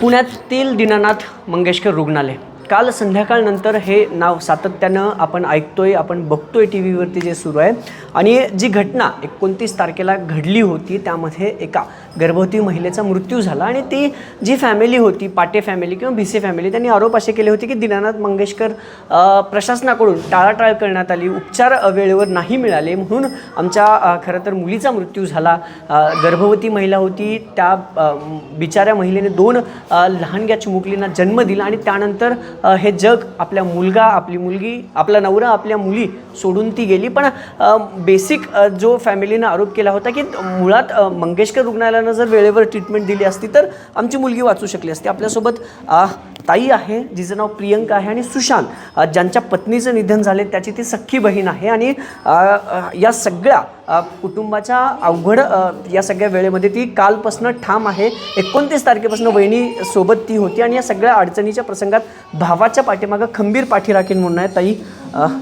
पुण्यातील दीनानाथ मंगेशकर रुग्णालय. काल संध्याकाळनंतर हे नाव सातत्यानं आपण ऐकतोय आपण बघतोय टी व्हीवरती जे सुरू आहे. आणि जी घटना एकोणतीस तारखेला घडली होती त्यामध्ये एका गर्भवती महिलेचा मृत्यू झाला आणि ती जी फॅमिली होती पाटे फॅमिली किंवा भिसे फॅमिली त्यांनी आरोप असे केले होते की दीनानाथ मंगेशकर प्रशासनाकडून टाळाटाळ करण्यात आली उपचार वेळेवर नाही मिळाले म्हणून आमच्या खरं तर मुलीचा मृत्यू झाला. गर्भवती महिला होती त्या बिचाऱ्या महिलेने दोन लहानग्या चिमुकलींना जन्म दिला आणि त्यानंतर हे जग आपल्या मुलगा आपली मुलगी आपला नवरा आपल्या मुली सोडून ती गेली. पण बेसिक जो फॅमिलीनं आरोप केला होता की मुळात मंगेशकर रुग्णालयानं जर वेळेवर ट्रीटमेंट दिली असती तर आमची मुलगी वाचू शकली असती. आपल्यासोबत ताई आहे जिचं नाव प्रियंका आहे आणि सुशांत ज्यांच्या पत्नीचं निधन झाले त्याची ती सख्खी बहीण आहे आणि या सगळ्या कुटुंबाच्या अवघड या सगळ्या वेळेमध्ये ती कालपासनं ठाम आहे. एकोणतीस तारखेपासून वहिनीसोबत ती होती आणि या सगळ्या अडचणीच्या प्रसंगात भावाच्या पाठीमागं खंबीर पाठी राखीन म्हणून आहे ताई.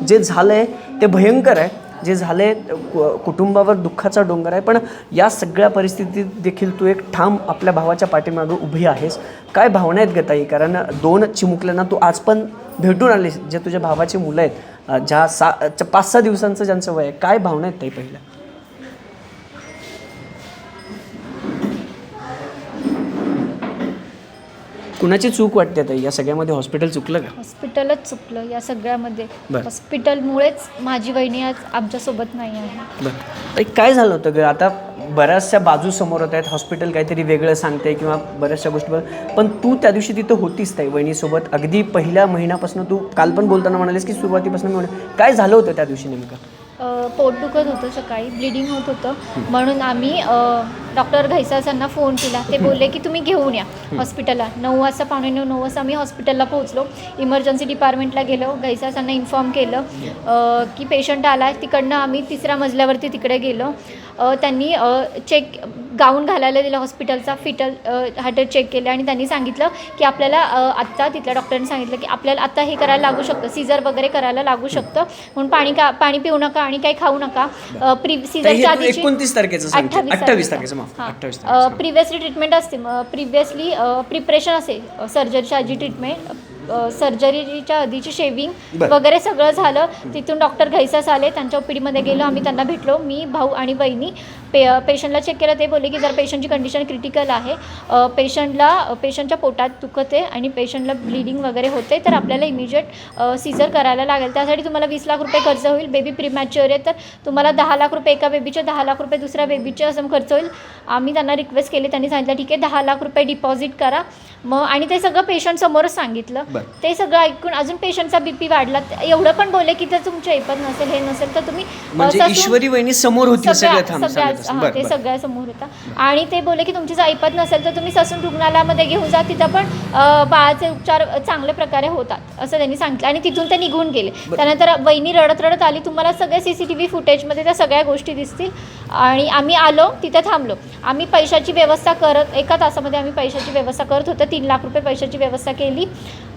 जे झालं आहे ते भयंकर आहे. जे झाले कुटुंबावर दुःखाचा डोंगर आहे. पण या सगळ्या परिस्थितीत देखील तू एक ठाम आपल्या भावाच्या पाठीमागं उभी आहेस. काय भावना आहेत ग ताई? कारण दोन चिमुकल्यांना तू आज पण भेटून आलीस जे तुझ्या भावाची मुलं आहेत. ज्या सा च- पाच सहा दिवसांचं ज्यांचं वय आहे काय भावना आहेत ताई पहिल्या? कुणाची चूक वाटते ताई या सगळ्यामध्ये हॉस्पिटल चुकलं का? हॉस्पिटलच चुकलं या सगळ्यामध्ये. बरं. हॉस्पिटलमुळेच माझी वहिनी आज आमच्यासोबत नाही आहे. बरं. ताई, काय झालं होतं ग? आता बऱ्याचशा बाजू समोर होत आहेत. हॉस्पिटल काहीतरी वेगळं सांगते किंवा बऱ्याचशा गोष्टी पण तू त्या दिवशी तिथं होतीस ताई वहिनीसोबत. अगदी पहिल्या महिन्यापासून तू काल पण बोलताना म्हणालीस की सुरुवातीपासून म्हण काय झालं होतं त्या दिवशी नेमकं? पोट दुखत होतं सकाळी ब्लिडिंग होत होतं. म्हणून आम्ही डॉक्टर घैसासांना फोन केला. ते बोलले की तुम्ही घेऊन या हॉस्पिटलला नऊ वाजता पावणे नऊ नऊ वाजता आम्ही हॉस्पिटलला पोहोचलो. इमर्जन्सी डिपार्टमेंटला गेलो. घैसासांना इन्फॉर्म केलं की पेशंट आला. आहे तिकडनं आम्ही तिसऱ्या मजल्यावरती तिकडे गेलो. त्यांनी चेक गाऊन घालायला दिलं हॉस्पिटलचा फिटल हार्ट चेक केले आणि त्यांनी सांगितलं की आपल्याला आत्ता तिथल्या डॉक्टरांनी सांगितलं की आपल्याला आत्ता हे करायला लागू शकतं सीझर वगैरे करायला लागू शकतं. म्हणून पाणी का पाणी पिऊ नका आणि काही खाऊ नका. प्री सीझरच्या आधीची एकोणतीस तारखेचं अठ्ठावीस तारखेचं. माफ. अठ्ठावीस तारखेचं. प्रिव्हियसली ट्रीटमेंट असते प्रिव्हियसली प्रिपरेशन असेल सर्जरीच्या आधी ट्रीटमेंट सर्जरीच्या आधीची शेविंग. वगैरे सगळं झालं. तिथून डॉक्टर घैसास आले. त्यांच्या ओपीडीमध्ये गेलो. आम्ही त्यांना भेटलो. मी भाऊ आणि बहिणी पे पेशंटला चेक केलं ते बोलले की जर पेशंटची कंडिशन क्रिटिकल आहे पेशंटला पेशंटच्या पोटात दुखते आणि पेशंटला ब्लिडिंग वगैरे होते तर आपल्याला इमिजिएट सीझर करायला लागेल. त्यासाठी तुम्हाला वीस लाख रुपये खर्च होईल. बेबी प्रीमॅच्युअर आहे तर तुम्हाला दहा लाख रुपये एका बेबीचे दहा लाख रुपये दुसऱ्या बेबीचे असं खर्च होईल. आम्ही त्यांना रिक्वेस्ट केली त्यांनी सांगितलं ठीक आहे दहा लाख रुपये डिपॉझिट करा. मग आणि ते सगळं पेशंट समोरच सांगितलं. ते सगळं ऐकून अजून पेशंटचा बीपी वाढला. एवढं पण बोलले की जर तुमच्या ऐपत नसेल हे नसेल तर तुम्ही म्हणजे ईश्वरी वहिनी समोर होती सगळं सगळ्या सगळ्या. हा, ते. सगळ्या समोर होता. आणि ते बोलले की तुमची जर ऐपत नसेल तर तुम्ही ससून रुग्णालयामध्ये घेऊन जा तिथं पण बाळाचे उपचार चांगल्या प्रकारे होतात असं त्यांनी सांगितलं. आणि तिथून ते निघून गेले. त्यानंतर वहिनी रडत रडत आली. तुम्हाला सगळे सी सी टी व्ही फुटेजमध्ये त्या सगळ्या गोष्टी दिसतील. आणि आम्ही आलो तिथं थांबलो. आम्ही पैशाची व्यवस्था करत एका तासामध्ये आम्ही पैशाची व्यवस्था करत होतो. तीन लाख रुपये पैशाची व्यवस्था केली.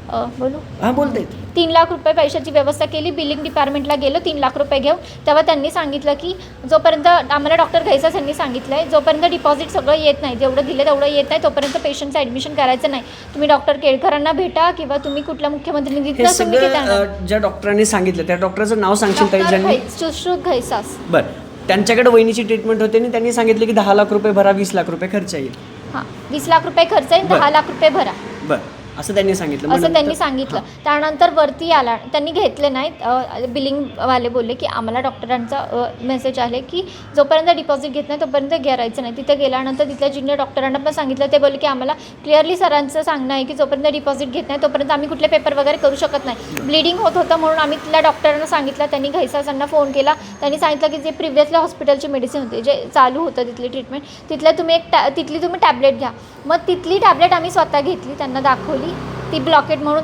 अ, बोलू? हा बोलते तीन लाख रुपये पैशाची व्यवस्था केली बिलिंग डिपार्टमेंटला गेलो तीन लाख रुपये घेऊन. तेव्हा त्यांनी सांगितलं की जोपर्यंत आम्हाला डॉक्टर घैसास यांनी सांगितलं आहे जोपर्यंत डिपॉझिट सगळं येत नाही जेवढं दिलं तेवढं येत नाही तोपर्यंत पेशंटचं ॲडमिशन करायचं नाही. तुम्ही डॉक्टर केळकरांना भेटा किंवा तुम्ही कुठल्या मुख्यमंत्री हे निधीतनं तुम्ही सगळं ते त्यांना अ, ज्या डॉक्टरांनी सांगितलं त्या डॉक्टरचं नाव सांगशील ताई डॉक्टर ज्यांनी? घै- सुश्रुत घैसास बरं. त्यांच्याकडे वहिनीची ट्रीटमेंट होते आणि त्यांनी सांगितलं की दहा लाख रुपये भरा वीस लाख रुपये खर्च येईल. हां वीस लाख रुपये खर्च आहे बरं. दहा लाख रुपये भरा. बरं. असं त्यांनी सांगितलं असं त्यांनी सांगितलं. त्यानंतर वरती आला. त्यांनी घेतले नाहीत. बिलिंगवाले बोलले की आम्हाला डॉक्टरांचा मेसेज आले की जोपर्यंत डिपॉझिट घेत नाही तोपर्यंत घ्यायचं नाही. तिथे गेल्यानंतर तिथल्या ज्युनियर डॉक्टरांना पण सांगितलं. ते बोलले की आम्हाला क्लिअरली सरांचं सांगणं आहे की जोपर्यंत डिपॉझिट घेत नाही तोपर्यंत आम्ही कुठले पेपर वगैरे करू शकत नाही. ब्लिडिंग होत होतं म्हणून आम्ही तिथल्या डॉक्टरांना सांगितलं. त्यांनी घैसासांना फोन केला. त्यांनी सांगितलं की जे प्रिव्हियसली हॉस्पिटलची मेडिसिन होते जे चालू होतं तिथली ट्रीटमेंट तिथल्या तुम्ही एक टॅ तिथली तुम्ही टॅबलेट घ्या. मग तिथली टॅबलेट आम्ही स्वतः घेतली. त्यांना दाखवली. சொல்லி ती ब्लॉकेट म्हणून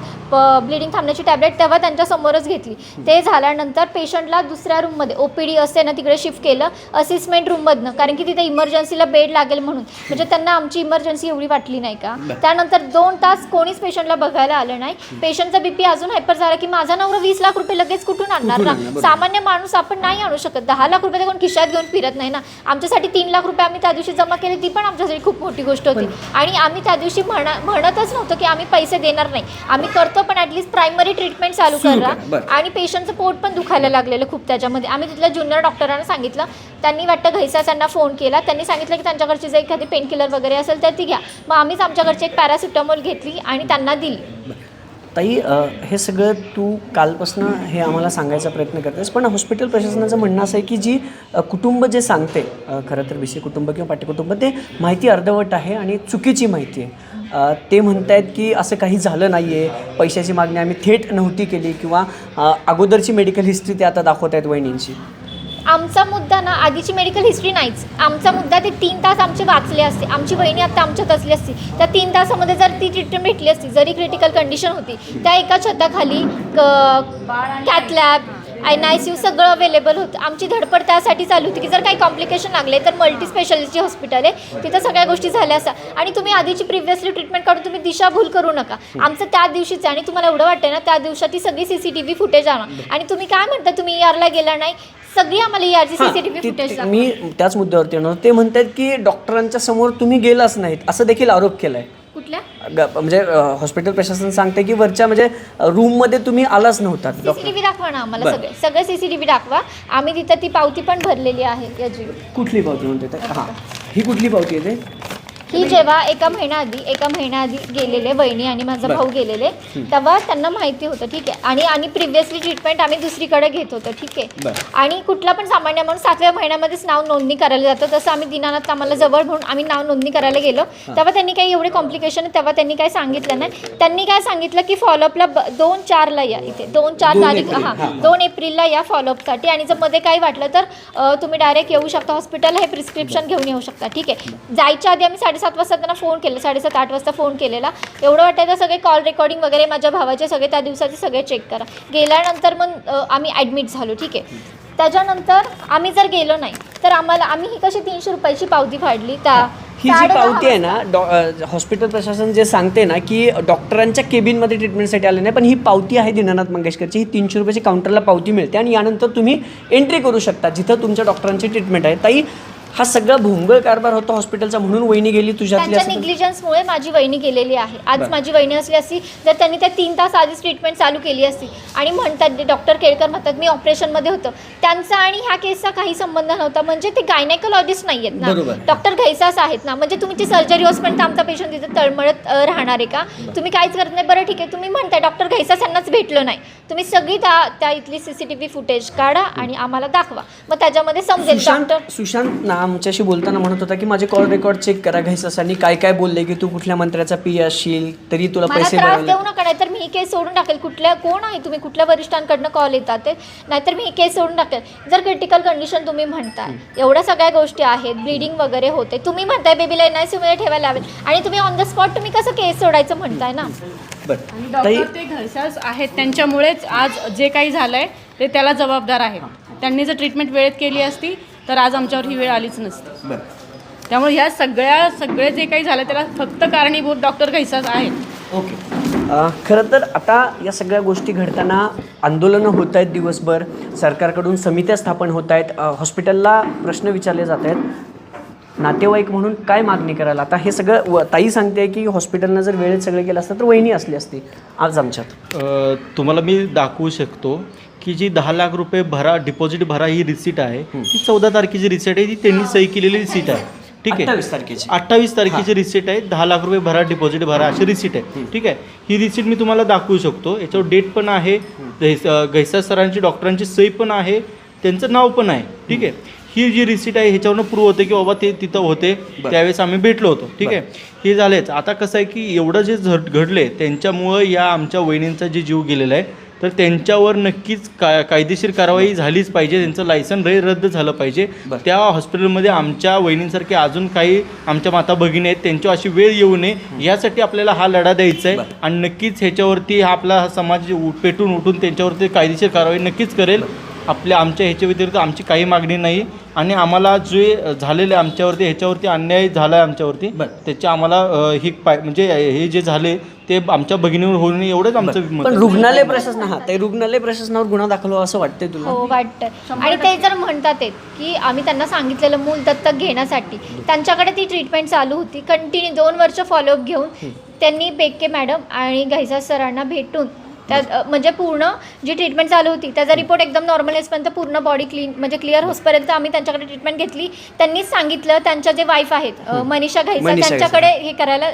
ब्लिडिंग थांबण्याची टॅबलेट तेव्हा त्यांच्यासमोरच घेतली. ते झाल्यानंतर पेशंटला दुसऱ्या रूममध्ये ओ पी डी असते ना तिकडे शिफ्ट केलं असिस्टमेंट रूममधनं कारण की तिथे इमर्जन्सीला बेड लागेल म्हणून. म्हणजे त्यांना आमची इमर्जन्सी एवढी वाटली नाही का? त्यानंतर दोन तास कोणीच पेशंटला बघायला आलं नाही. पेशंटचा बीपी अजून हायपर झाला की माझा नवरा वीस लाख रुपये लगेच कुठून आणणार ना. सामान्य माणूस आपण नाही आणू शकत. दहा लाख रुपये कोण खिशात घेऊन फिरत नाही ना? आमच्यासाठी तीन लाख रुपये आम्ही त्या दिवशी जमा केले ती पण आमच्यासाठी खूप मोठी गोष्ट होती. आणि आम्ही त्या दिवशी म्हणा म्हणतच नव्हतो की आम्ही पैसे देणार नाही. आम्ही करतो पण ॲटलिस्ट प्रायमरी ट्रीटमेंट चालू सुरू करा. करा, बरं. आणि पेशंटचं पोट पण दुखायला लागलेलं खूप त्याच्यामध्ये. आम्ही तिथल्या ज्युनियर डॉक्टरांना सांगितलं. त्यांनी वाटतं घैसा त्यांना फोन केला. त्यांनी सांगितलं की त्यांच्याकडची जर एखादी पेन किलर वगैरे असेल तर ती घ्या. मग आम्हीच आमच्याकडची एक पॅरासिटामॉल घेतली आणि त्यांना दिली. ताई अ, हे सगळं तू कालपासून हे आम्हाला सांगायचा प्रयत्न करतेस पण हॉस्पिटल प्रशासनाचं म्हणणं असं आहे की जी अ, कुटुंब जे सांगते अ, खरं तर विषय कुटुंब किंवा पाठ्यकुटुंब ते माहिती अर्धवट आहे आणि चुकीची माहिती आहे. ते म्हणत आहेत की असं काही झालं नाही आहे पैशाची मागणी आम्ही थेट नव्हती केली किंवा अगोदरची मेडिकल हिस्ट्री ते आता दाखवत आहेत वहिनींची. आमचा मुद्दा ना आधीची मेडिकल हिस्ट्री नाहीच. आमचा मुद्दा ते तीन तास आमचे वाचले असते. आमची बहिणी आता आमच्यात असली असती. त्या तीन तासामध्ये जर ती ट्रीटमेंट भेटली असती जरी क्रिटिकल कंडिशन होती त्या एका छताखाली cath lab N I C U सगळं अवेलेबल होतं. आमची धडपड त्यासाठी चालू होती की जर काही कॉम्प्लिकेशन लागले तर मल्टी स्पेशालिटी हॉस्पिटल आहे. तिथं सगळ्या गोष्टी झाल्या असतात आणि तुम्ही आधीची प्रिव्हियसली ट्रीटमेंट काढून तुम्ही दिशाभूल करू नका. आमचं त्या दिवशीच आणि तुम्हाला एवढं वाटतं ना त्या दिवसाची सगळी C C T V footage आणा. आणि तुम्ही काय म्हणता तुम्ही ER ला गेला नाही? सगळी आम्हाला E टी हां, व्ही ते- फुटेज ते- मी त्याच मुद्द्यावरती येणार होतो. ते म्हणतात की डॉक्टरांच्या समोर तुम्ही गेलाच नाहीत. असं देखील आरोप केलाय. ग- म्हणजे अ, हॉस्पिटल प्रशासन सांगते की वरच्या म्हणजे रूममध्ये तुम्ही आलाच नव्हता. सीसीटीव्ही दाखवा ना आम्हाला बरं. सगळे. सगळे सीसीटीव्ही दाखवा. आम्ही तिथं ती पावती पण भरलेली आहे याची कुठली पावती म्हणते? हां. ही. कुठली पावती आहे ही जेव्हा एका महिन्याआधी एका महिन्याआधी गेलेले वहिनी आणि माझा. भाऊ गेलेले तेव्हा त्यांना माहिती होतं ठीक आहे. आणि आणि प्रिव्हियसली ट्रीटमेंट आम्ही दुसरीकडे घेत होतो ठीक आहे. आणि कुठला पण सामान्य म्हणून सातव्या महिन्यामध्येच नाव नोंदणी करायला जातं. तसं आम्ही दिनानाथ आम्हाला जवळ म्हणून आम्ही नाव नोंदणी करायला गेलो तेव्हा त्यांनी काही एवढे कॉम्प्लिकेशन तेव्हा त्यांनी काय सांगितलं नाही. त्यांनी काय सांगितलं की फॉलोअपला दोन चारला या इथे. दोन चार तारीख हां. दोन एप्रिलला या फॉलोअपसाठी आणि जर मध्ये काही वाटलं तर तुम्ही डायरेक्ट येऊ शकता. हॉस्पिटल हे प्रिस्क्रिप्शन घेऊन येऊ शकता ठीक आहे. जायच्या आधी आम्ही साडेसात वाजता त्यांना फोन केला साडेसात आठ वाजता फोन केलेला. एवढं वाटायचं सगळे कॉल रेकॉर्डिंग वगैरे माझ्या भावाचे सगळे त्या दिवसाचे सगळे चेक करा. गेल्यानंतर मग आम्ही ॲडमिट झालो ठीक आहे. त्याच्यानंतर आम्ही जर गेलो नाही तर आम्हाला आम्ही ही कशी तीनशे रुपयाची पावती फाडली? त्या ही जी पावती आहे ना हॉस्पिटल प्रशासन जे सांगते ना की डॉक्टरांच्या केबिनमध्ये ट्रीटमेंटसाठी आले नाही पण ही पावती आहे दीनानाथ मंगेशकरची ही तीनशे रुपयाची काउंटरला पावती मिळते आणि यानंतर तुम्ही एंट्री करू शकता जिथं तुमच्या डॉक्टरांची ट्रीटमेंट आहे. ताई हा सगळा भोंगळ कारभार होता हॉस्पिटलचा म्हणून वहिनी गेली तुझ्यातली त्यांच्या असं पण- निग्लिजन्समुळे माझी वहिनी गेलेली आहे. आज बरं. माझी वहिनी असली असती जर त्यांनी त्या तीन तास आधीच ट्रीटमेंट चालू केली असती. आणि म्हणतात डॉक्टर केळकर म्हणतात मी ऑपरेशनमध्ये होतं. त्यांचा आणि ह्या केसचा काही संबंध नव्हता. म्हणजे ते गायनेकोलॉजिस्ट नाही आहेत ना. डॉक्टर घैसास आहेत ना. म्हणजे तुमची सर्जरी होसपर्यंत आमचा पेशंट तिथे तळमळत अ, राहणार आहे का? तुम्ही काहीच करत नाही. बरं ठीक आहे. तुम्ही म्हणताय डॉक्टर घैसास यांनाच भेटलं नाही. तुम्ही सगळी त्या त्या इथली C C T V footage काढा आणि आम्हाला दाखवा. मग त्याच्यामध्ये समजेल सुशांत डॉक्टर सुशांत ना आमच्याशी बोलताना म्हणत होता की माझे कॉल रेकॉर्ड चेक करा घ्यायचं काय काय बोलले की तू कुठल्या मंत्र्याचा पी असशील तरी तुला मला पैसे त्रास मिळाले. देऊ नका नाहीतर मी ही केस सोडून टाकेल. कुठल्या कोण आहे तुम्ही? कुठल्या वरिष्ठांकडनं कॉल येतात ते? नाहीतर मी ही केस सोडून टाकेल. जर क्रिटिकल कंडिशन तुम्ही म्हणताय एवढ्या सगळ्या गोष्टी आहेत ब्लिडिंग वगैरे होते तुम्ही म्हणताय बेबीला एन आय सी मध्ये ठेवायला लावेल आणि तुम्ही ऑन द स्पॉट तुम्ही कसं केस सोडायचं म्हणताय ना? बरं. आणि ताई डॉक्टर ते आहेत त्यांच्यामुळेच आज जे काही झालंय ते त्याला जबाबदार आहेत. त्यांनी जर ट्रीटमेंट वेळेत केली असती तर आज आमच्यावर ही वेळ आलीच नसती. बरं. त्यामुळे ह्या सगळ्या सगळे जे काही झालं त्याला फक्त कारणीभूत डॉक्टर घैसास आहेत. ओके. खरं तर आता या सगळ्या गोष्टी घडताना आंदोलनं होत आहेत दिवसभर सरकारकडून समित्या स्थापन होत आहेत अ, हॉस्पिटलला प्रश्न विचारले जात आहेत. नातेवाईक म्हणून काय मागणी करायला आता हे सगळं व- ताई सांगते की हॉस्पिटलनं जर वेळेत सगळं केलं असतं तर वहिनी असली असती आज आमच्यात. अ, तुम्हाला मी दाखवू शकतो की जी दहा लाख रुपये भरा डिपॉझिट भरा ही रिसीट आहे ती चौदा तारखेची रिसीट आहे ती त्यांनी सही केलेली रिसीट आहे. ठीक आहे? 28 तारखेची. अठ्ठावीस तारखेची रिसीट आहे दहा लाख रुपये भरा डिपॉझिट भरा अशी रिसीट आहे. ठीक आहे? ही रिसीट मी तुम्हाला दाखवू शकतो. याच्यावर डेट पण आहे घैसा सरांची डॉक्टरांची सही पण आहे त्यांचं नाव पण आहे. ठीक आहे? ही जी रिसीट आहे ह्याच्यावरनं प्रूव्ह होते की बाबा ते तिथं होते. त्यावेळेस आम्ही भेटलो होतो. ठीक आहे? हे झालेच. आता कसं आहे की एवढं जे घडले त्यांच्यामुळं या आमच्या वहिनींचा जे जीव गेलेला आहे तर त्यांच्यावर नक्कीच का कायदेशीर कारवाई झालीच पाहिजे. त्यांचं लायसन रे रद्द झालं पाहिजे. त्या हॉस्पिटलमध्ये आमच्या वहिनींसारखे अजून काही आमच्या माता भगिनी आहेत. त्यांच्यावर अशी वेळ येऊ नये. यासाठी आपल्याला हा लढा द्यायचा आहे. आणि नक्कीच ह्याच्यावरती हा आपला हा समाज पेटून उठून त्यांच्यावरती कायदेशीर कारवाई नक्कीच करेल. आपल्या आमच्या ह्याच्या व्यतिरिक्त आमची काही मागणी नाही. आणि आम्हाला जे झालेलं आहे आमच्यावरती ह्याच्यावरती अन्याय झाला आहे आमच्यावरती. त्याचे आम्हाला ही पाय म्हणजे हे जे झाले ते आमच्या भगिनीवर होऊ नये एवढंच आमचं पण. रुग्णालय प्रशासन हा ते रुग्णालय प्रशासनावर गुन्हा दाखल व्हावा असं वाटतंय तुला? हो वाटतं आणि ते जर म्हणतात आहेत की आम्ही त्यांना सांगितलेलं मूल दत्तक घेण्यासाठी त्यांच्याकडे ती ट्रीटमेंट चालू होती. कंटिन्यू दोन वर्ष फॉलोअप घेऊन त्यांनी बेके मॅडम आणि घैसा सरांना भेटून त्या म्हणजे पूर्ण जी ट्रीटमेंट चालू होती त्याचा रिपोर्ट एकदम नॉर्मल येसपर्यंत पूर्ण बॉडी क्लीन म्हणजे क्लिअर होसपर्यंत आम्ही त्यांच्याकडे ट्रीटमेंट घेतली. त्यांनीच सांगितलं त्यांच्या जे वाईफ आहेत मनीषा मनीषा त्यांच्याकडे हे करायला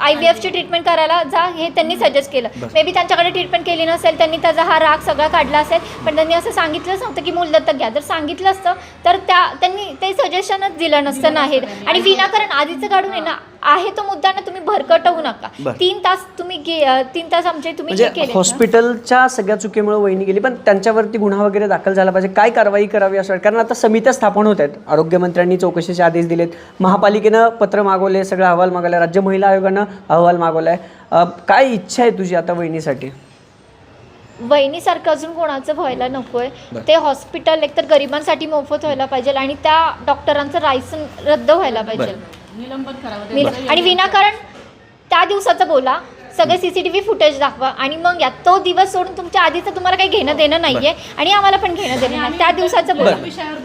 आय व्ही एफची ट्रीटमेंट करायला जा हे त्यांनी सजेस्ट केलं. मे बी त्यांच्याकडे ट्रीटमेंट केली नसेल त्यांनी त्याचा हा राग सगळा काढला असेल पण त्यांनी असं सांगितलंच नव्हतं की मूल दत्तक घ्या. जर सांगितलं असतं तर त्या त्यांनी ते सजेशनच दिलं नसतं नाही आणि विनाकारण आधीचं काढून आहे ना आहे तो मुद्दा ना तुम्ही भरकटवू नका. बरं. तीन तास तुम्ही तीन तास आमचे तुम्ही म्हणजे हे केले. ना. हॉस्पिटलच्या सगळ्या चुकीमुळे वहिनी गेली पण त्यांच्यावरती गुन्हा वगैरे दाखल झाला पाहिजे. काय कारवाई करावी असं कारण आता समित्या स्थापन होत आहेत. आरोग्यमंत्र्यांनी चौकशीचे आदेश दिलेत. महापालिकेनं पत्र मागवले सगळं अहवाल मागवला राज्य महिला आयोगानं अहवाल मागवला आहे काय इच्छा आहे तुझी आता वहिनीसाठी? वहिनीसारखं अजून कोणाचं व्हायला नकोय. ते हॉस्पिटल एकतर गरिबांसाठी मोफत व्हायला पाहिजे आणि त्या डॉक्टरांचं लायसन रद्द व्हायला पाहिजे. निलंबन करावं. मी- आणि विनाकारण त्या दिवसाचं बोला. सगळे सीसीटीव्ही फुटेज दाखवा. आणि मग या तो दिवस सोडून तुमच्या आधीचं तुम्हाला काही घेणं देणं नाहीये आणि आम्हाला पण घेणं देणं नाही. त्या दिवसाचं बोला.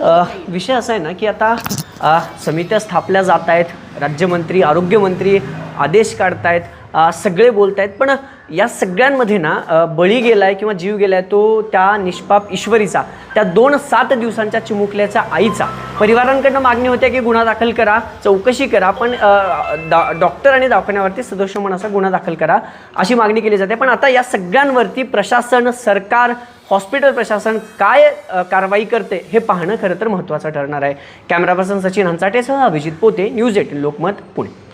अ, विषय असा आहे ना की आता अ, समित्या स्थापल्या जात आहेत राज्यमंत्री आरोग्यमंत्री आदेश काढतायत अ, सगळे बोलत आहेत पण या सगळ्यांमध्ये ना अ, बळी गेलाय किंवा जीव गेलाय तो त्या निष्पाप ईश्वरीचा त्या दोन सात दिवसांच्या चिमुकल्याच्या आईचा. परिवारांकडनं मागणी होत्या की गुन्हा दाखल करा चौकशी करा पण डॉ- डॉक्टर आणि दवाखान्यावरती सदोष म्हणून असा गुन्हा दाखल करा अशी मागणी केली जाते. पण आता या सगळ्यांवरती प्रशासन सरकार हॉस्पिटल प्रशासन काय कारवाई करते हे पाहणं खरं तर महत्त्वाचं ठरणार आहे. कॅमेरा पर्सन सचिन हंचाटेसह अभिजित पोते न्यूज एटीन लोकमत पुणे.